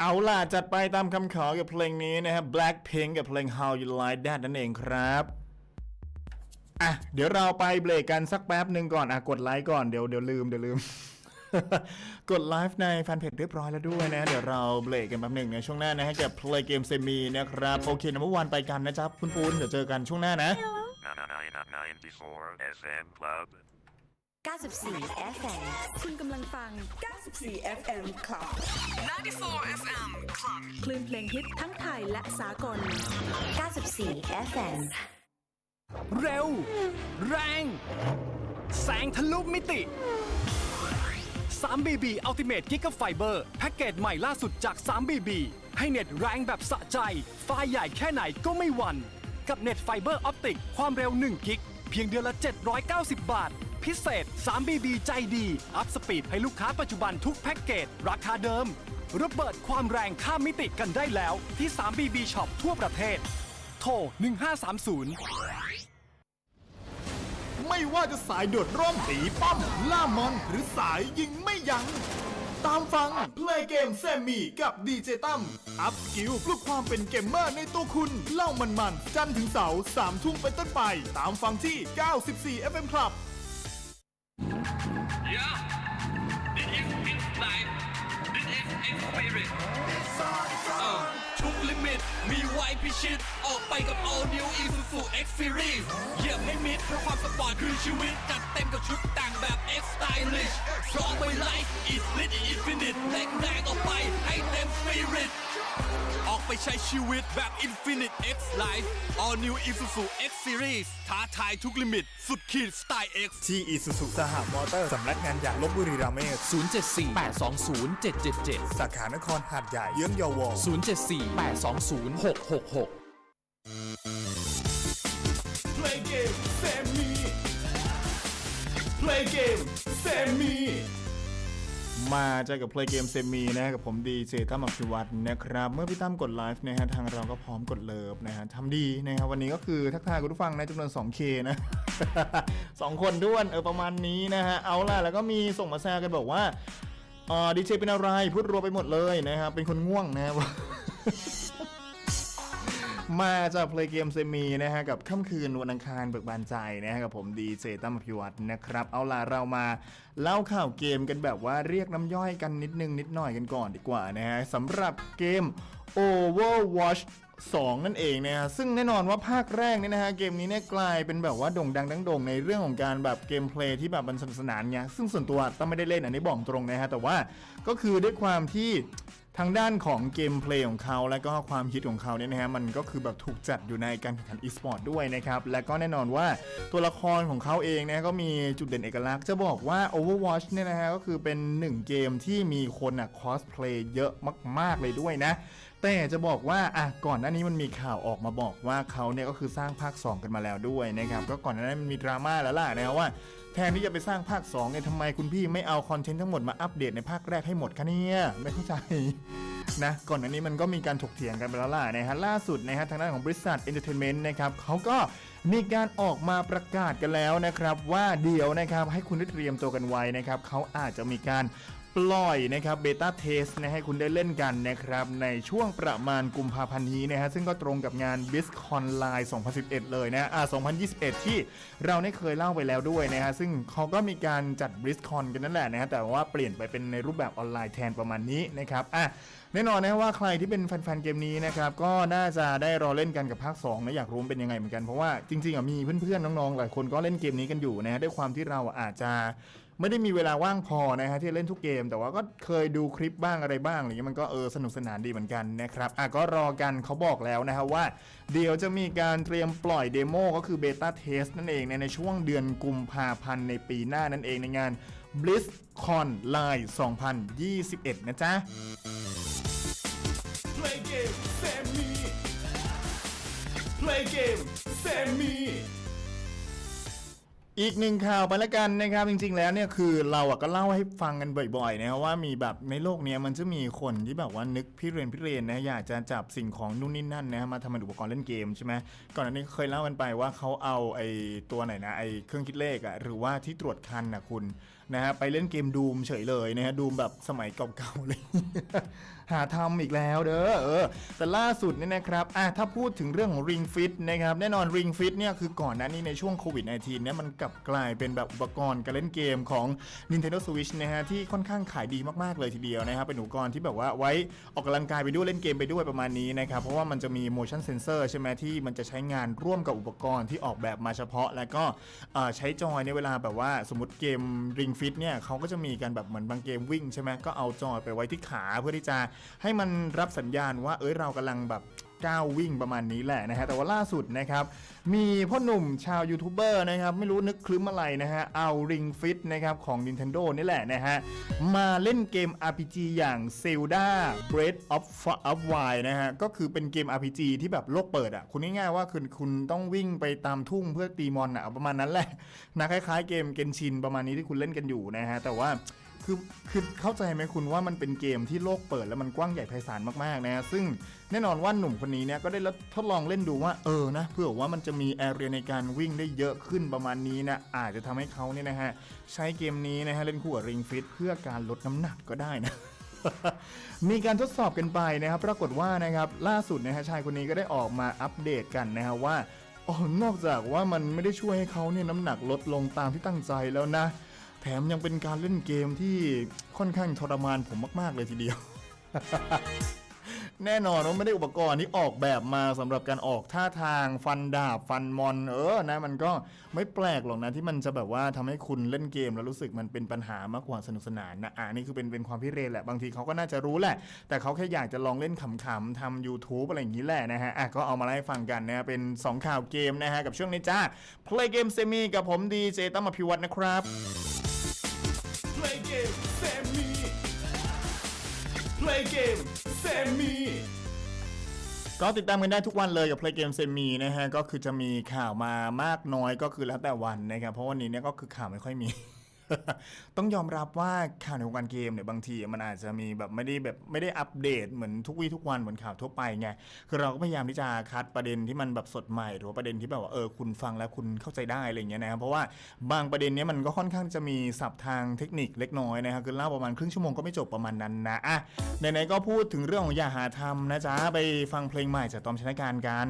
เอาล่ะจัดไปตามคำขอกับเพลงนี้นะครับ Blackpink กับเพลง How You Like That นั่นเองครับอะเดี๋ยวเราไปเบรกกันสักแป๊บหนึ่งก่อนอะกดไลค์ก่อนเดี๋ยวเดี๋ยวลืมเดี๋ยวลืม กดไลฟ์ในแฟนเพจเรียบร้อยแล้วด้วยนะ เดี๋ยวเราเบรกกันแป๊บหนึ่งในช่วงหน้านะฮะกับ Play Game Semi นะครับ โอเคนะเมื่อวานไปกันนะจ๊ะคุณปูนเดี๋ยวเจอกันช่วงหน้านะ94 FM Club. 94 FM คุณกำลังฟัง 94 FM Club 94 FM Club คลื่นเพลงฮิตทั้งไทยและสากล 94 FM เร็ว แรง แสงทะลุมิติ 3BB Ultimate Gigafiber แพ็กเกจใหม่ล่าสุดจาก 3BB ให้เน็ตแรงแบบสะใจ ไฟล์ใหญ่แค่ไหนก็ไม่หวัน่น กับเน็ตไฟเบอร์ออปติกความเร็ว 1 กิก เพียงเดือนละ 790 บาท พิเศษ 3BB ใจดี อัพสปีดให้ลูกค้าปัจจุบันทุกแพ็กเกจ ราคาเดิม ระเบิดความแรงข้ามมิติกันได้แล้วที่ 3BB Shop ทั่วประเทศ โทร 1530ไม่ว่าจะสายโดดร่มตีป้อม ล่ามอน หรือสายยิงไม่ยัง้ง ตามฟัง Play Game แซมมี่กับดีเจตั้มอัพสกิลเพื่อความเป็นเกมเมอร์ในตัวคุณ เล่ามันๆ จันถึงเสาร์สามทุ่มเป็นต้นไป ตามฟังที่ 94 FM Club ทุกลิมิต มีไว้พิชิต ออกไปกับ all new Isuzu X Series เหยียบให้มิดเพราะความสปอร์ตคือชีวิต จัดเต็มกับชุดแต่งแบบ X Stylish พร้อมไปไลฟ์ is lit infinite แรงแรงออกไปให้เต็ม spirit ออกไปใช้ชีวิตแบบ Infinite X Life All New Isuzu X Series ท้าทายทุกลิมิต สุดขีดสไตล์ X ที่อีสุสุสหมอเตอร์ สำนักงานใหญ่ลบบุรีราเมศ074 820 777 สาขานครหาดใหญ่เยื้องเยาวอ074 820 666 Play Game แซมมี่ Play Game แซ มาเจอกับ Play Game Semi นะฮะกับผมดีเจตั้มอภิวัตรนะครับ เมื่อพี่ตั้มกดไลฟ์นะฮะทางเราก็พร้อมกดเลิฟนะฮะทำดีนะครับวันนี้ก็คือทักทายคุณผู้ฟังในจำนวน 2K นะสองคนด้วนเออประมาณนี้นะฮะเอาล่ะ แล้วก็มีส่งมาแซวกันบอกว่าอ๋อดีเจเป็นอะไรพูดรัวไปหมดเลยนะครับเป็นคนง่วงนะครับ มาจาก Play Game Semi นะฮะกับค่ำคืนวันอังคารเบิกบานใจนะฮะกับผมดีเจตั้มอภิวัตรนะครับ เอาล่ะเรามาเล่าข่าวเกมกันแบบว่าเรียกน้ำย่อยกันนิดนึงนิดหน่อยกันก่อนดีกว่านะฮะสำหรับเกม Overwatch 2 นั่นเองนะฮะซึ่งแน่นอนว่าภาคแรกเนี่ยนะฮะเกมนี้เนี่ยกลายเป็นแบบว่าโด่งดังดังโด่งในเรื่องของการแบบเกมเพลย์ที่แบบมันสนุกสนานไงซึ่งส่วนตัวต้องไม่ได้เล่นอันนี้บอกตรงนะฮะแต่ว่าก็คือด้วยความที่ ทางด้านของเกมเพลย์ของเขาและก็ความคิดของเขาเนี่ยนะฮะมันก็คือแบบถูกจัดอยู่ในการแข่งขันอีสปอร์ตด้วยนะครับ และก็แน่นอนว่าตัวละครของเขาเองนะก็มีจุดเด่นเอกลักษณ์จะบอกว่า Overwatch เนี่ยนะฮะก็คือเป็นหนึ่งเกมที่มีคนอะคอสเพลย์เยอะมาก ๆ เลยด้วยนะ แต่จะบอกว่าอะก่อนหน้านี้มันมีข่าวออกมาบอกว่าเขาเนี่ยก็คือสร้างภาค 2 กันมาแล้วด้วยนะครับก็ก่อนหน้านั้นมันมีดราม่าแล้วล่ะนะว่า แทนที่จะไปสร้างภาค2เนี่ยทำไมคุณพี่ไม่เอาคอนเทนต์ทั้งหมดมาอัปเดตในภาคแรกให้หมดคะเนี่ยไม่เข้าใจนะก่อนอันนี้มันก็มีการถกเถียงกันไปแล้วล่ะนะฮะล่าสุดนะฮะทางด้านของบริษัทเอนเตอร์เทนเมนต์นะครับเขาก็มีการออกมาประกาศกันแล้วนะครับ ว่าเดี๋ยวนะครับให้คุณได้เตรียมตัวกันไว้นะครับเขาอาจจะมีการ ปล่อยนะครับเบต้าเทสนะให้คุณได้เล่นกันนะครับในช่วงประมาณกุมภาพันธ์นี้นะฮะซึ่งก็ตรงกับงาน b i z c o n Line 2011 เลยนะอ่า2021 ที่เราได้เคยเล่าไปแล้วด้วยนะฮะซึ่งเขาก็มีการจัด b i z c o n กันนั่นแหละนะฮะแต่ว่าเปลี่ยนไปเป็นในรูปแบบออนไลน์แทนประมาณนี้นะครับอะแน่นอนนะว่าใครที่เป็นแฟนๆเกมนี้นะครับก็น่าจะได้รอเล่นกันกับภาค2นะอยากรู้ว่าเป็นยังไงเหมือนกันเพราะว่าจริงๆอะมีเพื่อนๆน้องๆหลายคนก็เล่นเกมนี้กันอยู่นะฮะด้วยความที่เราอาจจะ ไม่ได้มีเวลาว่างพอนะฮะที่เล่นทุกเกม แต่ว่าก็เคยดูคลิปบ้างอะไรบ้างอะไรเงี้ยมันก็เออสนุกสนานดีเหมือนกันนะครับอะก็รอกันเขาบอกแล้วนะฮะว่า เดี๋ยวจะมีการเตรียมปล่อยเดโมก็คือเบต้าเทสนั่นเองในในช่วงเดือนกุมภาพันธ์ในปีหน้านั่นเองในงาน BlizzCon Live 2021 นะจ๊ะ Play game Sammy Play game Sammy อีกหนึ่งข่าวไปแล้วกันนะครับจริงๆแล้วเนี่ยคือเราอะก็เล่าให้ฟังกันบ่อยๆนะครับว่ามีแบบในโลกเนี้ยมันจะมีคนที่แบบว่านึกพิเรนพิเรนนะอยากจะจับสิ่งของนู่นนี่นั่นนะมาทำเป็นอุปกรณ์เล่นเกมใช่ไหมก่อนหน้านี้เคยเล่ากันไปว่าเขาเอาไอ้ตัวไหนนะไอ้เครื่องคิดเลขอะหรือว่าที่ตรวจคันนะคุณนะฮะไปเล่นเกมดูมเฉยเลยนะฮะดูมแบบสมัยเก่าๆเลย หาทำอีกแล้วเด้อเออแต่ล่าสุดเนี่ยนะครับอะถ้าพูดถึงเรื่องของ Ring Fit นะครับแน่นอน Ring Fit เนี่ยคือก่อนหน้านี้ในช่วงโควิด -19 เนี่ยมันกลับกลายเป็นแบบอุปกรณ์การเล่นเกมของ Nintendo Switch นะฮะที่ค่อนข้างขายดีมากๆเลยทีเดียวนะครับเป็นอุปกรณ์ที่แบบว่าไว้ออกกำลังกายไปด้วยเล่นเกมไปด้วยประมาณนี้นะครับเพราะว่ามันจะมี motion sensor ใช่ไหมที่มันจะใช้งานร่วมกับอุปกรณ์ที่ออกแบบมาเฉพาะ แล้วก็ใช้จอยในเวลาแบบว่าสมมติเกม Ring ฟิตเนี่ยเขาก็จะมีการแบบเหมือนบางเกมวิ่งใช่ไหมก็เอาจอยไปไว้ที่ขาเพื่อที่จะให้มันรับสัญญาณว่าเอ้ยเรากำลังแบบก้าววิ่งประมาณนี้แหละนะฮะแต่ว่าล่าสุดนะครับมีพ่อหนุ่มชาวยูทูบเบอร์นะครับไม่รู้นึกคลึ้มอะไรนะฮะเอา Ring Fit นะครับของ Nintendo นี่แหละนะฮะมาเล่นเกม RPG อย่าง Zelda Breath of of Wild นะฮะก็คือเป็นเกม RPG ที่แบบโลกเปิดอะคุณง่ายๆว่าคือคุณต้องวิ่งไปตามทุ่งเพื่อตีมอนอะประมาณนั้นแหละนะคล้ายๆเกมเกนชินประมาณนี้ที่คุณเล่นกันอยู่นะฮะแต่ว่า คือคือเข้าใจไหมคุณว่ามันเป็นเกมที่โลกเปิดแล้วมันกว้างใหญ่ไพศาลมากๆนะซึ่งแน่นอนว่าหนุ่มคนนี้เนี่ยก็ได้ทดลองเล่นดูว่าเออนะเพื่อว่ามันจะมีแอเรียในการวิ่งได้เยอะขึ้นประมาณนี้นะอาจจะทำให้เขาเนี่ยนะฮะใช้เกมนี้นะฮะเล่นคู่กับริงฟิตเพื่อการลดน้ำหนักก็ได้นะมีการทดสอบกันไปนะครับ ปรากฏว่านะครับล่าสุดนะฮะชายคนนี้ก็ได้ออกมาอัปเดตกันนะฮะว่าอ๋อนอกจากว่ามันไม่ได้ช่วยให้เขาเนี่ยน้ำหนักลดลงตามที่ตั้งใจแล้วนะ แถมยังเป็นการเล่นเกมที่ค่อนข้างทรมานผมมาก ๆ เลยทีเดียว แน่นอนว่าไม่ได้อุปกรณ์ที่ออกแบบมาสำหรับการออกท่าทางฟันดาบฟันมอน เออนะ มันก็ไม่แปลกหรอกนะที่มันจะแบบว่าทำให้คุณเล่นเกมแล้วรู้สึกมันเป็นปัญหามากกว่าสนุกสนานนะอ่านี่คือเป็นเป็นความพิเรนแหละบางทีเขาก็น่าจะรู้แหละ แต่เขาแค่อยากจะลองเล่นขำๆทำ YouTube อะไรอย่างนี้แหละนะฮะอะก็เอามาเล่าให้ฟังกันนะเป็น 2 ข่าวเกมนะฮะกับช่วงนี้จ้า Play Game Semi กับผมดีเจตั้มอภิวัตนะครับ Play game save me Play game save me ก็ติดตามกันได้ทุกวันเลยกับ Play Game Semi นะฮะ ก็คือจะมีข่าวมามากน้อยก็คือแล้วแต่วันนะครับ เพราะวันนี้เนี่ยก็คือข่าวไม่ค่อยมี ต้องยอมรับว่าข่าวในวงการเกมเนี่ยบางทีมันอาจจะมีแบบไม่ได้แบบไม่ได้อัปเดตเหมือนทุกวี่ทุกวันเหมือนข่าวทั่วไปไงคือเราก็พยายามที่จะคัดประเด็นที่มันแบบสดใหม่ หรือว่าประเด็นที่แบบว่าเออคุณฟังแล้วคุณเข้าใจได้อะไรเงี้ยนะครับเพราะว่าบางประเด็นเนี้ยมันก็ค่อนข้างจะมีศัพท์ทางเทคนิคเล็กน้อยนะครับคือเล่าประมาณครึ่งชั่วโมงก็ไม่จบประมาณนั้นนะอะไหนๆก็พูดถึงเรื่องของอย่าหาทำนะจ๊ะไปฟังเพลงใหม่จากตอมชนะการกัน